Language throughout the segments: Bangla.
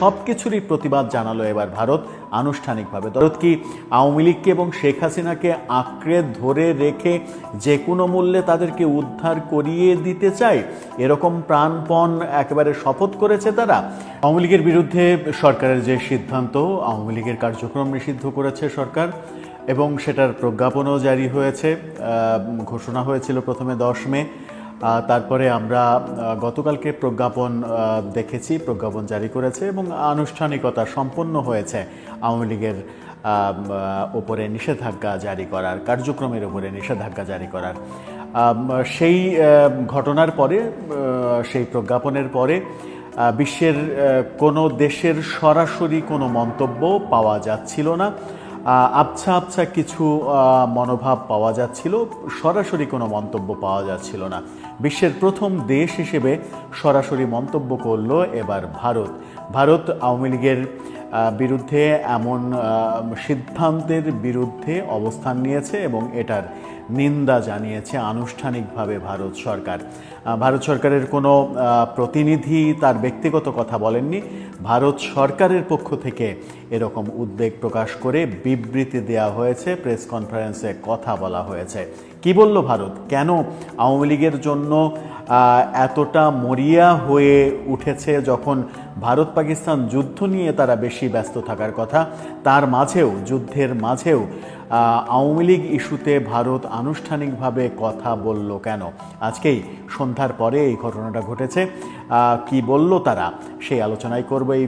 সব কিছুরই প্রতিবাদ জানালো এবার ভারত আনুষ্ঠানিকভাবে। ভারত কি আওয়ামী লীগকে এবং শেখ হাসিনাকে আঁকড়ে ধরে রেখে যে কোনো মূল্যে তাদেরকে উদ্ধার করিয়ে দিতে চায়? এরকম প্রাণপণ একেবারে শপথ করেছে তারা। আওয়ামী লীগের বিরুদ্ধে সরকারের যে সিদ্ধান্ত, আওয়ামী লীগের কার্যক্রম নিষিদ্ধ করেছে সরকার এবং সেটার প্রজ্ঞাপনও জারি হয়েছে। ঘোষণা হয়েছিল প্রথমে দশ মে। তারপরে আমরা গতকালকে প্রজ্ঞাপন দেখেছি, প্রজ্ঞাপন জারি করেছে এবং আনুষ্ঠানিকতা সম্পন্ন হয়েছে। আওয়ামী লীগের ওপরে নিষেধাজ্ঞা জারি করার, কার্যক্রমের উপরে নিষেধাজ্ঞা জারি করার। সেই ঘটনার পরে সেই প্রজ্ঞাপনের পরে বিশ্বের কোনো দেশের সরাসরি কোনো মন্তব্য পাওয়া যাচ্ছিল না। আবছা আবছা কিছু মনোভাব পাওয়া যাচ্ছিল, সরাসরি কোনো মন্তব্য পাওয়া যাচ্ছিল না। বিশ্বের প্রথম দেশ হিসেবে সরাসরি মন্তব্য করল এবার ভারত। ভারত আওয়ামী লীগের বিরুদ্ধে এমন সিদ্ধান্তের বিরুদ্ধে অবস্থান নিয়েছে এবং এটার নিন্দা জানিয়েছে আনুষ্ঠানিকভাবে ভারত সরকার। ভারত সরকারের কোনো প্রতিনিধি তার ব্যক্তিগত কথা বলেননি। ভারত সরকারের পক্ষ থেকে এরকম উদ্বেগ প্রকাশ করে বিবৃতি দেওয়া হয়েছে, প্রেস কনফারেন্সে কথা বলা হয়েছে। কি বলল ভারত? কেন আওয়ামী লীগের জন্য এতটা মরিয়া হয়ে উঠেছে যখন ভারত পাকিস্তান যুদ্ধ নিয়ে তারা বেশি ব্যস্ত থাকার কথা? তার মাঝেও, যুদ্ধের মাঝেও আওয়ামী লীগ ইস্যুতে ভারত আনুষ্ঠানিকভাবে কথা বলল কেন? আজকেই সন্ধ্যার পরে এই ঘটনাটা ঘটেছে। কি বলল তারা সেই আলোচনাই করব এই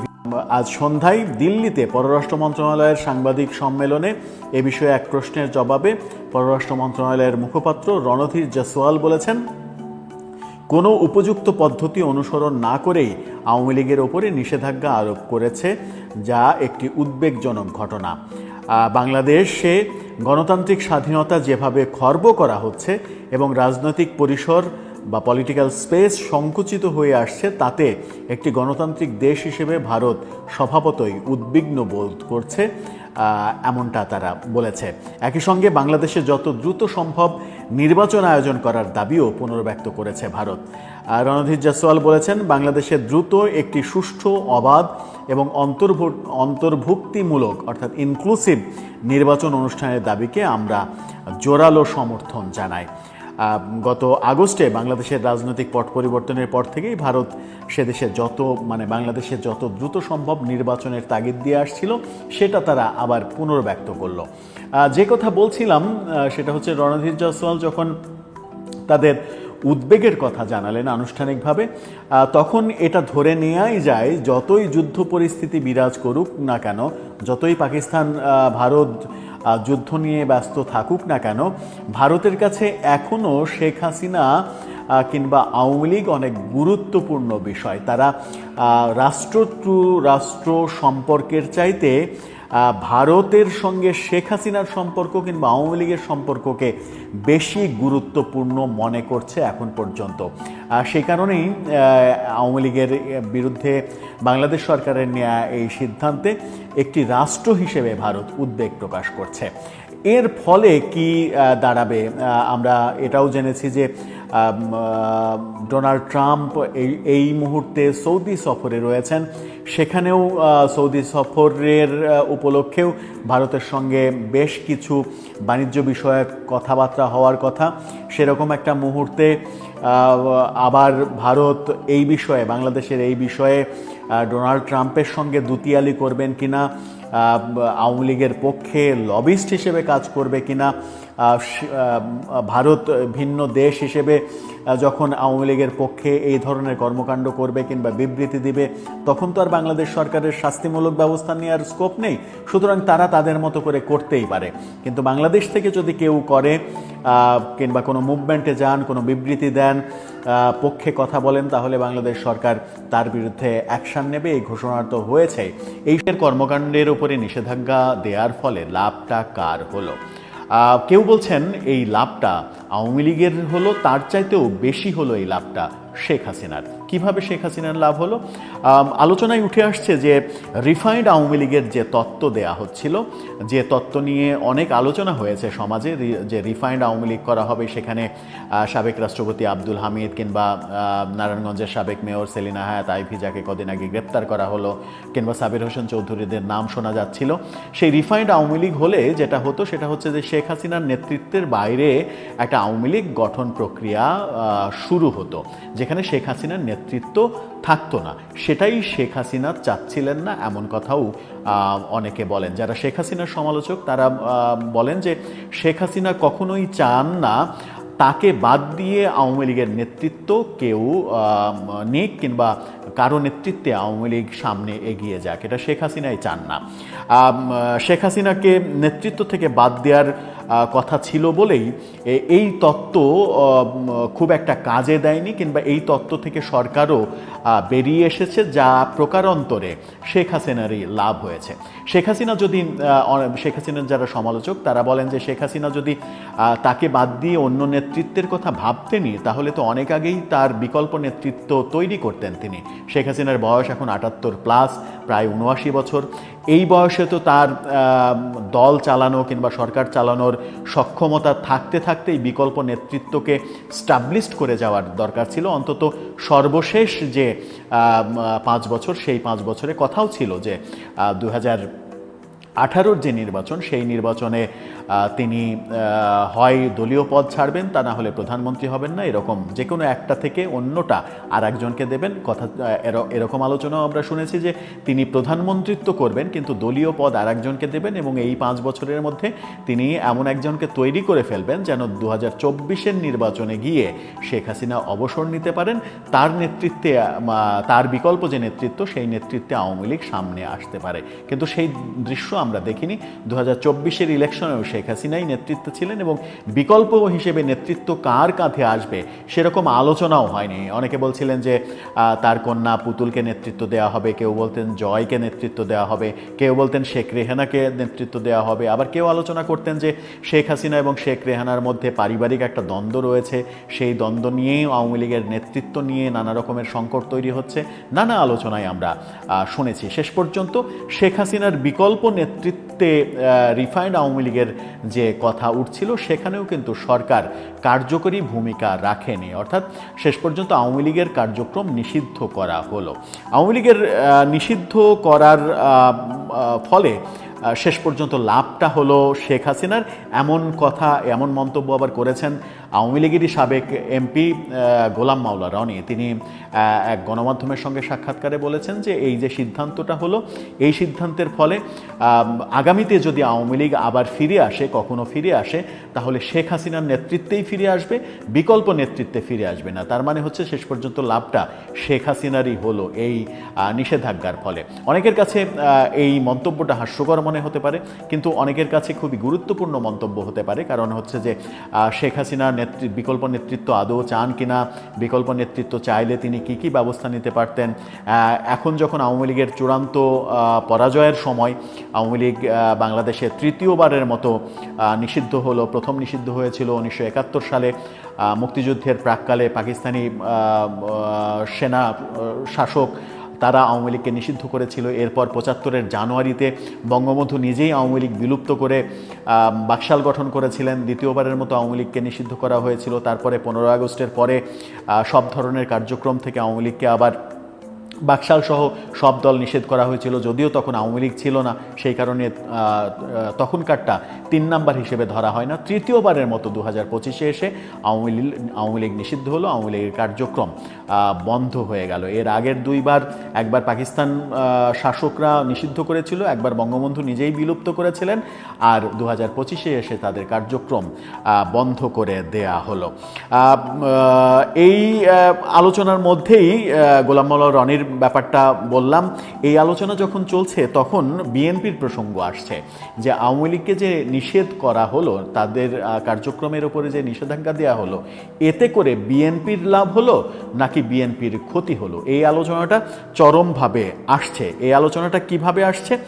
আজ সন্ধ্যায় দিল্লিতে পররাষ্ট্র মন্ত্রণালয়ের সাংবাদিক সম্মেলনে এ বিষয়ে এক প্রশ্নের জবাবে পররাষ্ট্র মন্ত্রণালয়ের মুখপাত্র রণধীর জসওয়াল বলেছেন, কোনো উপযুক্ত পদ্ধতি অনুসরণ না করেই আওয়ামী লীগের ওপরে নিষেধাজ্ঞা আরোপ করেছে, যা একটি উদ্বেগজনক ঘটনা। বাংলাদেশে গণতান্ত্রিক স্বাধীনতা যেভাবে খর্ব করা হচ্ছে এবং রাজনৈতিক পরিসর বা পলিটিক্যাল স্পেস সংকুচিত হয়ে আসছে, তাতে একটি গণতান্ত্রিক দেশ হিসেবে ভারত স্বভাবতই উদ্বিগ্ন বোধ করছে এমনটা তারা বলেছে। একই সঙ্গে বাংলাদেশে যত দ্রুত সম্ভব নির্বাচন আয়োজন করার দাবিও পুনর্ব্যক্ত করেছে ভারত। রণধীর জসওয়াল বলেছেন, বাংলাদেশে দ্রুত একটি সুষ্ঠু, অবাধ এবং অন্তর্ভু- অন্তর্ভুক্তিমূলক অর্থাৎ ইনক্লুসিভ নির্বাচন অনুষ্ঠানের দাবিকে আমরা জোরালো সমর্থন জানাই। গত আগস্টে বাংলাদেশের রাজনৈতিক পট পরিবর্তনের পর থেকেই ভারত সে দেশে যত মানে বাংলাদেশে যত দ্রুত সম্ভব নির্বাচনের তাগিদ দিয়ে আসছিল, সেটা তারা আবার পুনর্ব্যক্ত করল। যে কথা বলছিলাম সেটা হচ্ছে রণধীর জয়সওয়াল যখন তাদের উদ্বেগের কথা জানালেন আনুষ্ঠানিকভাবে। তখন এটা ধরে নেওয়াই যায়, যতই যুদ্ধ পরিস্থিতি বিরাজ করুক না কেন, যতই পাকিস্তান ভারত যুদ্ধ নিয়ে ব্যস্ত থাকুক না কেন, ভারতের কাছে এখনও শেখ হাসিনা কিংবা আওয়ামী লীগ অনেক গুরুত্বপূর্ণ বিষয়। তারা রাষ্ট্র টু রাষ্ট্র সম্পর্কের চাইতে ভারতের সঙ্গে শেখ হাসিনার সম্পর্ক কিংবা আওয়ামী লীগের সম্পর্ককে বেশি গুরুত্বপূর্ণ মনে করছে এখন পর্যন্ত। সেই কারণেই আওয়ামী লীগের বিরুদ্ধে বাংলাদেশ সরকারের নেওয়া এই সিদ্ধান্তে একটি রাষ্ট্র হিসেবে ভারত উদ্বেগ প্রকাশ করছে। এর ফলে কি দাঁড়াবে? আমরা এটাও জেনেছি যে ডোনাল্ড ট্রাম্প এই এই মুহূর্তে সৌদি সফরে রয়েছেন। সেখানেও সৌদি সফরের উপলক্ষেও ভারতের সঙ্গে বেশ কিছু বাণিজ্য বিষয়ক কথাবার্তা হওয়ার কথা। সেরকম একটা মুহূর্তে আবার ভারত এই বিষয়ে, বাংলাদেশের এই বিষয়ে ডোনাল্ড ট্রাম্পের সঙ্গে দুতিয়ালি করবেন কিনা আওয়ামী লীগের পক্ষে লবিস্ট হিসেবে কাজ করবে কিনা ভারত ভিন্ন দেশ হিসেবে যখন আওয়ামী লীগের পক্ষে এই ধরনের কর্মকাণ্ড করবে কিংবা বিবৃতি দিবে, তখন তো আর বাংলাদেশ সরকারের শাস্তিমূলক ব্যবস্থা নেওয়ার স্কোপ নেই। সুতরাং তারা তাদের মতো করে করতেই পারে। কিন্তু বাংলাদেশ থেকে যদি কেউ করে কিংবা কোনো মুভমেন্টে যান, কোনো বিবৃতি দেন পক্ষে কথা বলেন, তাহলে বাংলাদেশ সরকার তার বিরুদ্ধে অ্যাকশন নেবে, এই ঘোষণা তো হয়েছে। এই কর্মকাণ্ডের উপরে নিষেধাজ্ঞা দেওয়ার ফলে লাভটা কার হলো? কেউ বলছেন এই লাভটা আওয়ামী লীগের হলো তার চাইতেও বেশি হলো এই লাভটা। শেখ হাসিনার। কীভাবে শেখ হাসিনার লাভ হলো? আলোচনায় উঠে আসছে যে রিফাইন্ড আওয়ামী লীগের যে তত্ত্ব দেয়া হচ্ছিল, যে তত্ত্ব নিয়ে অনেক আলোচনা হয়েছে সমাজে যে রিফাইন্ড আওয়ামী লীগ করা হবে সেখানে সাবেক রাষ্ট্রপতি আব্দুল হামিদ কিংবা নারায়ণগঞ্জের সাবেক মেয়র সেলিনা হায়াত, আইভি যাকে কদিন আগে গ্রেপ্তার করা হলো, কিংবা সাবির হোসেন চৌধুরীদের নাম শোনা যাচ্ছিল। সেই রিফাইন্ড আওয়ামী লীগ হলে যেটা হতো সেটা হচ্ছে যে শেখ হাসিনার নেতৃত্বের বাইরে একটা আওয়ামী লীগ গঠন প্রক্রিয়া শুরু হতো। যেখানে শেখ হাসিনার নেতৃত্ব থাকতো না। সেটাই শেখ হাসিনা চাচ্ছিলেন না, এমন কথাও অনেকে বলেন। যারা শেখ হাসিনার সমালোচক, তারা বলেন যে শেখ হাসিনা কখনোই চান না তাকে বাদ দিয়ে আওয়ামী লীগের নেতৃত্ব কেউ নিক কিংবা কারও নেতৃত্বে আওয়ামী লীগ সামনে এগিয়ে যাক। এটা শেখ হাসিনাই চান না। শেখ হাসিনাকে নেতৃত্ব থেকে বাদ দেওয়ার কথা ছিল বলেই এই তত্ত্ব খুব একটা কাজে দেয়নি কিংবা এই তত্ত্ব থেকে সরকারও বেরিয়ে এসেছে যা প্রকারান্তরে শেখ হাসিনারই লাভ হয়েছে। শেখ হাসিনা যদি শেখ হাসিনার যারা সমালোচক, তারা বলেন যে শেখ হাসিনা যদি তাকে বাদ দিয়ে অন্য নেতৃত্বের কথা ভাবতেনি তাহলে তো অনেক আগেই তার বিকল্প নেতৃত্ব তৈরি করতেন তিনি। শেখ হাসিনার বয়স এখন আটাত্তর প্লাস, প্রায় উনআশি বছর। এই বয়সে তো তার দল চালানো কিংবা সরকার চালানোর সক্ষমতা থাকতে থাকতেই বিকল্প নেতৃত্বকে স্টাবলিশড করে যাওয়ার দরকার ছিল। অন্তত সর্বশেষ যে পাঁচ বছর, সেই পাঁচ বছরে কথাও ছিল যে দু হাজার আঠারোর যে নির্বাচন, সেই নির্বাচনে তিনি হয় দলীয় পদ ছাড়বেন, তা না হলে প্রধানমন্ত্রী হবেন না, এরকম যে কোনো একটা থেকে অন্যটা আর একজনকে দেবেন। কথা এর- এরকম আলোচনাও আমরা শুনেছি যে তিনি প্রধানমন্ত্রিত্ব করবেন, কিন্তু দলীয় পদ আর একজনকে দেবেন এবং এই পাঁচ বছরের মধ্যে তিনি এমন একজনকে তৈরি করে ফেলবেন যেন দু হাজার চব্বিশের নির্বাচনে গিয়ে শেখ হাসিনা অবসর নিতে পারেন। তার নেতৃত্বে তার বিকল্প যে নেতৃত্ব, সেই নেতৃত্বে আওয়ামী লীগ সামনে আসতে পারে। কিন্তু সেই দৃশ্য আমরা দেখিনি। দু হাজার চব্বিশের ইলেকশনেও শেখ হাসিনাই নেতৃত্ব ছিলেন এবং বিকল্প হিসেবে নেতৃত্ব কার কাঁধে আসবে সেরকম আলোচনাও হয়নি। অনেকে বলছিলেন যে তার কন্যা পুতুলকে নেতৃত্ব দেওয়া হবে, কেউ বলতেন জয়কে নেতৃত্ব দেওয়া হবে, কেউ বলতেন শেখ রেহানাকে নেতৃত্ব দেওয়া হবে, আবার কেউ আলোচনা করতেন যে, শেখ হাসিনা এবং শেখ রেহানার মধ্যে পারিবারিক একটা দ্বন্দ্ব রয়েছে, সেই দ্বন্দ্ব নিয়েই আওয়ামী লীগের নেতৃত্ব নিয়ে নানা রকমের সংকট তৈরি হচ্ছে। নানা আলোচনায় আমরা শুনেছি। শেষ পর্যন্ত শেখ হাসিনার বিকল্প নেতৃত্বে রিফাইন্ড আওয়ামী লীগের যে কথা উঠছিল, সেখানেও কিন্তু সরকার কার্যকরী ভূমিকা রাখেনি। অর্থাৎ শেষ পর্যন্ত আওয়ামী লীগের কার্যক্রম নিষিদ্ধ করা হলো। আওয়ামী লীগের নিষিদ্ধ করার ফলে শেষ পর্যন্ত লাভটা হলো শেখ হাসিনার। এমন কথা, এমন মন্তব্য আবার করেছেন আওয়ামী লীগেরই সাবেক এমপি গোলাম মাওলা রনি। তিনি এক গণমাধ্যমের সঙ্গে সাক্ষাৎকারে বলেছেন যে এই যে সিদ্ধান্তটা হলো, এই সিদ্ধান্তের ফলে আগামীতে যদি আওয়ামী লীগ আবার ফিরে আসে, কখনো ফিরে আসে, তাহলে শেখ হাসিনার নেতৃত্বেই ফিরে আসবে, বিকল্প নেতৃত্বে ফিরে আসবে না। তার মানে হচ্ছে শেষ পর্যন্ত লাভটা শেখ হাসিনারই হলো এই নিষেধাজ্ঞার ফলে। অনেকের কাছে এই মন্তব্যটা হাস্যকর মনে হতে পারে, কিন্তু অনেকের কাছে খুবই গুরুত্বপূর্ণ মন্তব্য হতে পারে। কারণ হচ্ছে যে শেখ হাসিনা নেতৃ, বিকল্প নেতৃত্ব আদৌ চান কিনা, বিকল্প নেতৃত্ব চাইলে তিনি কি কি ব্যবস্থা নিতে পারতেন? এখন যখন আওয়ামী লীগের চূড়ান্ত পরাজয়ের সময়, আওয়ামী লীগ বাংলাদেশে তৃতীয়বারের মতো নিষিদ্ধ হলো, প্রথম নিষিদ্ধ হয়েছিল উনিশশো একাত্তর সালে। মুক্তিযুদ্ধের প্রাককালে পাকিস্তানি সেনা শাসক তারা আওয়ামী লীগকে নিষিদ্ধ করেছিল। এরপর পঁচাত্তরের জানুয়ারিতে বঙ্গবন্ধু নিজেই আওয়ামী লীগ বিলুপ্ত করে বাকশাল গঠন করেছিলেন। দ্বিতীয়বারের মতো আওয়ামী লীগকে নিষিদ্ধ করা হয়েছিল। তারপরে পনেরো আগস্টের পরে সব ধরনের কার্যক্রম থেকে আওয়ামী লীগকে আবার বাকশাল সহ সব দল নিষেধ করা হয়েছিল, যদিও তখন আওয়ামী লীগ ছিল না, সেই কারণে তখনকারটা তিন নাম্বার হিসেবে ধরা হয় না। তৃতীয়বারের মতো দু হাজার পঁচিশে এসে আওয়ামী লীগ আওয়ামী লীগ নিষিদ্ধ হলো, আওয়ামী লীগের কার্যক্রম বন্ধ হয়ে গেল। এর আগের দুইবার একবার পাকিস্তান শাসকরা নিষিদ্ধ করেছিল, একবার বঙ্গবন্ধু নিজেই বিলুপ্ত করেছিলেন, আর দু হাজার পঁচিশে এসে তাদের কার্যক্রম বন্ধ করে দেয়া হলো। এই আলোচনার মধ্যেই গোলাম রনির ব্যাপারটা বললাম, এই আলোচনা যখন চলছে তখন বিএনপির প্রসঙ্গ আসছে যে আওয়ামী লীগকে যে নিষেধ করা হলো, তাদের কার্যক্রমের ওপরে যে নিষেধাজ্ঞা দেওয়া হলো, এতে করে বিএনপির লাভ হলো নাকি বিএনপির ক্ষতি হলো? এই আলোচনাটা চরমভাবে আসছে। এই আলোচনাটা কীভাবে আসছে?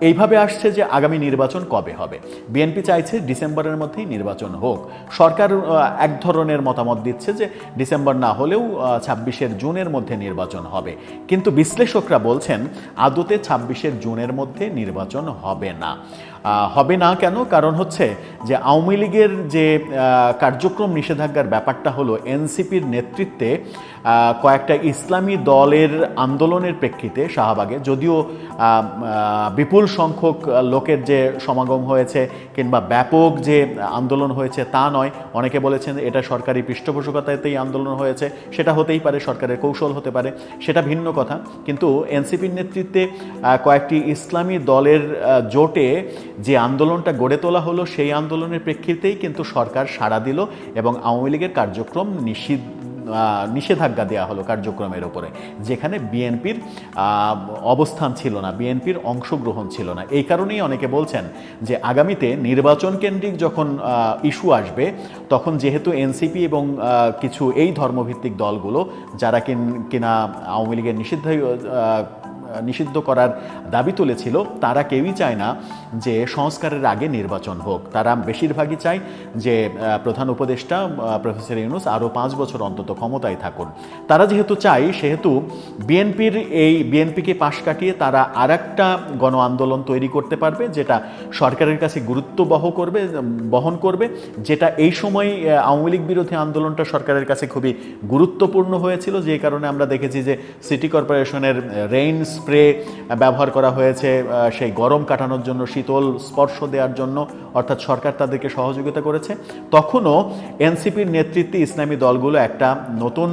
এইভাবে আসছে যে আগামী নির্বাচন কবে হবে? বিএনপি চাইছে ডিসেম্বরের মধ্যেই নির্বাচন হোক। সরকার এক ধরনের মতামত দিচ্ছে যে ডিসেম্বর না হলেও ছাব্বিশের জুনের মধ্যে নির্বাচন হবে। কিন্তু বিশ্লেষকরা বলছেন, আদতে ছাব্বিশের জুনের মধ্যে নির্বাচন হবে না। হবে না কেন? কারণ হচ্ছে যে আওয়ামী লীগের যে কার্যক্রম নিষেধাজ্ঞার ব্যাপারটা হলো এনসিপির নেতৃত্বে কয়েকটা ইসলামী দলের আন্দোলনের প্রেক্ষিতে শাহবাগে, যদিও বিপুল সংখ্যক লোকের যে সমাগম হয়েছে কিংবা ব্যাপক যে আন্দোলন হয়েছে তা নয়, অনেকে বলেছেন এটা সরকারি পৃষ্ঠপোষকতাতেই আন্দোলন হয়েছে, সেটা হতেই পারে, সরকারের কৌশল হতে পারে, সেটা ভিন্ন কথা। কিন্তু এনসিপির নেতৃত্বে কয়েকটি ইসলামী দলের জোটে যে আন্দোলনটা গড়ে তোলা হলো, সেই আন্দোলনের প্রেক্ষিতেই কিন্তু সরকার সাড়া দিল এবং আওয়ামী লীগের কার্যক্রম নিষিদ্ধ নিষেধাজ্ঞা দেওয়া হলো কার্যক্রমের ওপরে যেখানে বিএনপির অবস্থান ছিল না, বিএনপির অংশগ্রহণ ছিল না। এই কারণেই অনেকে বলছেন যে আগামীতে নির্বাচন কেন্দ্রিক যখন ইস্যু আসবে, তখন যেহেতু এনসিপি এবং কিছু এই ধর্মভিত্তিক দলগুলো, যারা কিন- আওয়ামী লীগের নিষিদ্ধ নিষিদ্ধ করার দাবি তুলেছিল, তারা কেউই চায় না যে সংস্কারের আগে নির্বাচন হোক। তারা বেশিরভাগই চায় যে প্রধান উপদেষ্টা প্রফেসর ইউনুস আরও পাঁচ বছর অন্তত ক্ষমতায় থাকুন। তারা যেহেতু চাই সেহেতু বিএনপির এই বিএনপিকে পাশ কাটিয়ে তারা আর একটা গণ আন্দোলন তৈরি করতে পারবে, যেটা সরকারের কাছে গুরুত্ব বহ করবে, বহন করবে, যেটা এই সময় আওয়ামী লীগ বিরোধী আন্দোলনটা সরকারের কাছে খুবই গুরুত্বপূর্ণ হয়েছিল। যে কারণে আমরা দেখেছি যে সিটি কর্পোরেশনের রেইন স্প্রে ব্যবহার করা হয়েছে সেই গরম কাটানোর জন্য, শীতল স্পর্শ দেওয়ার জন্য, অর্থাৎ সরকার তাদেরকে সহযোগিতা করেছে। তখনও এনসিপির নেতৃত্বে ইসলামী দলগুলো একটা নতুন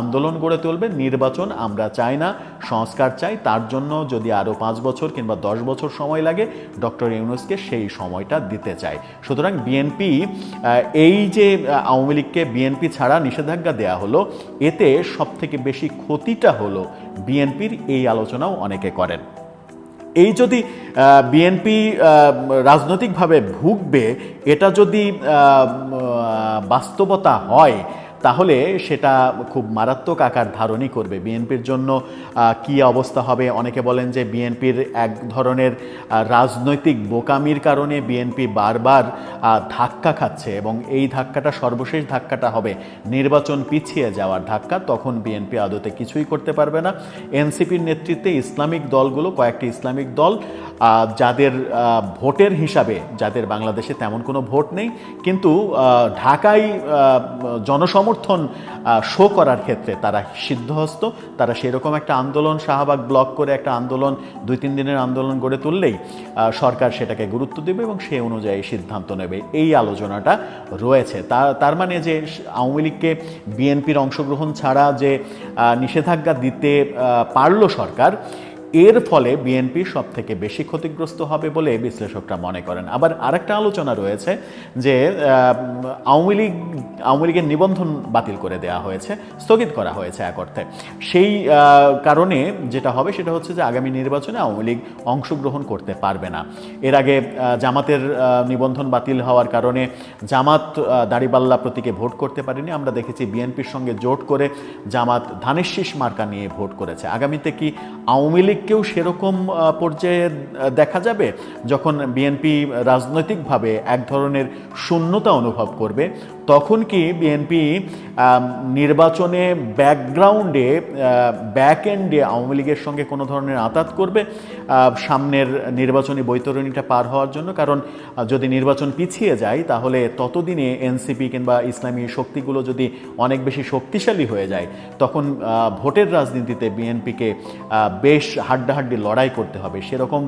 আন্দোলন গড়ে তুলবে, নির্বাচন আমরা চাই না। সংস্কার চাই, তার জন্য যদি আরও পাঁচ বছর কিংবা দশ বছর সময় লাগে, ডক্টর ইউনুসকে সেই সময়টা দিতে চাই। সুতরাং বিএনপি এই যে আওয়ামী লীগকে বিএনপি ছাড়া নিষেধাজ্ঞা দেয়া হলো, এতে সবথেকে বেশি ক্ষতিটা হলো বিএনপির এই আলোচনাও অনেকে করেন। এই যদি বিএনপি রাজনৈতিকভাবে ভুগবে, এটা যদি বাস্তবতা হয় তাহলে সেটা খুব মারাত্মক আকার ধারণই করবে বিএনপির জন্য কি অবস্থা হবে? অনেকে বলেন যে বিএনপির এক ধরনের রাজনৈতিক বোকামির কারণে বিএনপি বারবার ধাক্কা খাচ্ছে এবং এই ধাক্কাটা সর্বশেষ ধাক্কাটা হবে। নির্বাচন পিছিয়ে যাওয়ার ধাক্কা তখন বিএনপি আদতে কিছুই করতে পারবে না। এনসিপির নেতৃত্বে ইসলামিক দলগুলো কয়েকটি ইসলামিক দল যাদের ভোটের হিসাবে যাদের বাংলাদেশে তেমন কোনো ভোট নেই কিন্তু ঢাকায় আহ, জনসমর্থন শো করার ক্ষেত্রে তারা সিদ্ধহস্ত। তারা সেরকম একটা আন্দোলন, শাহবাগ ব্লক করে একটা আন্দোলন, দুই, তিন দিনের আন্দোলন গড়ে তুললেই সরকার সেটাকে গুরুত্ব দেবে এবং সে অনুযায়ী সিদ্ধান্ত নেবে। এই আলোচনাটা রয়েছে। তার মানে যে আওয়ামী লীগকে বিএনপির অংশগ্রহণ ছাড়া যে নিষেধাজ্ঞা দিতে পারল সরকার এর ফলে বিএনপি সব থেকে বেশি ক্ষতিগ্রস্ত হবে বলে বিশ্লেষকরা মনে করেন। আবার আরেকটা আলোচনা রয়েছে যে আওয়ামী লীগ আওয়ামী লীগের নিবন্ধন বাতিল করে দেওয়া হয়েছে স্থগিত করা হয়েছে এক অর্থে। সেই কারণে যেটা হবে সেটা হচ্ছে যে আগামী নির্বাচনে আওয়ামী লীগ অংশগ্রহণ করতে পারবে না। এর আগে জামাতের নিবন্ধন বাতিল হওয়ার কারণে জামাত আহ, দাড়িপাল্লা প্রতীকে ভোট করতে পারেনি। আমরা দেখেছি বিএনপির সঙ্গে জোট করে জামাত ধানের শীষ মার্কা নিয়ে ভোট করেছে। আগামীতে কি আওয়ামী লীগকেও সেরকম পর্যায়ে দেখা যাবে যখন বিএনপি রাজনৈতিকভাবে এক ধরনের শূন্যতা অনুভব করবে, তখন কি বিএনপি নির্বাচনে ব্যাকগ্রাউন্ডে ব্যাক এন্ডে আওয়ামী লীগের সঙ্গে কোনো ধরনের আতাত করবে? সামনের নির্বাচনী বৈতরণীটা পার হওয়ার জন্য, কারণ যদি নির্বাচন পিছিয়ে যায়, তাহলে ততদিনে এনসিপি কিংবা ইসলামী শক্তিগুলো যদি অনেক বেশি শক্তিশালী হয়ে যায়, তখন ভোটের রাজনীতিতে বিএনপিকে বেশ হাড্ডাহাড্ডি লড়াই করতে হবে। সেরকম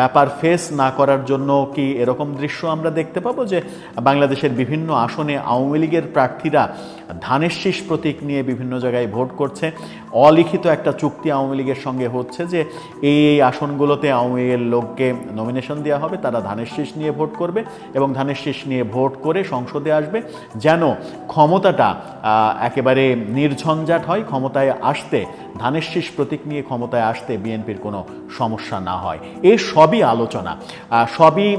ব্যাপার ফেস না করার জন্য কি এরকম দৃশ্য আমরা দেখতে পাবো যে বাংলাদেশের বিভিন্ন আসনে আওয়ামী লীগের প্রার্থীরা ধানের শীষ প্রতীক নিয়ে বিভিন্ন জায়গায় ভোট করছে। অলিখিত একটা চুক্তি আওয়ামী লীগের সঙ্গে হচ্ছে যে, এই এই আসনগুলোতে আওয়ামী লীগের লোককে নমিনেশন দেওয়া হবে, তারা ধানের শীষ নিয়ে ভোট করবে এবং ধানের শীষ নিয়ে ভোট করে সংসদে আসবে। যেন ক্ষমতাটা একেবারে নির্ঝঞ্ঝাট হয়, ক্ষমতায় আসতে, ধানের শীষ প্রতীক নিয়ে ক্ষমতায় আসতে বিএনপির কোনো সমস্যা না হয়। এই সবই আলোচনা। সবই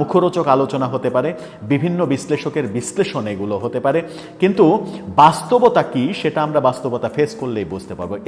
মুখরোচক আলোচনা হতে পারে, বিভিন্ন বিশ্লেষকের বিশ্লেষণ এগুলো হতে পারে। কিন্তু বাস্তবতা কি সেটা আমরা বাস্তবতা ফেস করলেই বুঝতে পারব।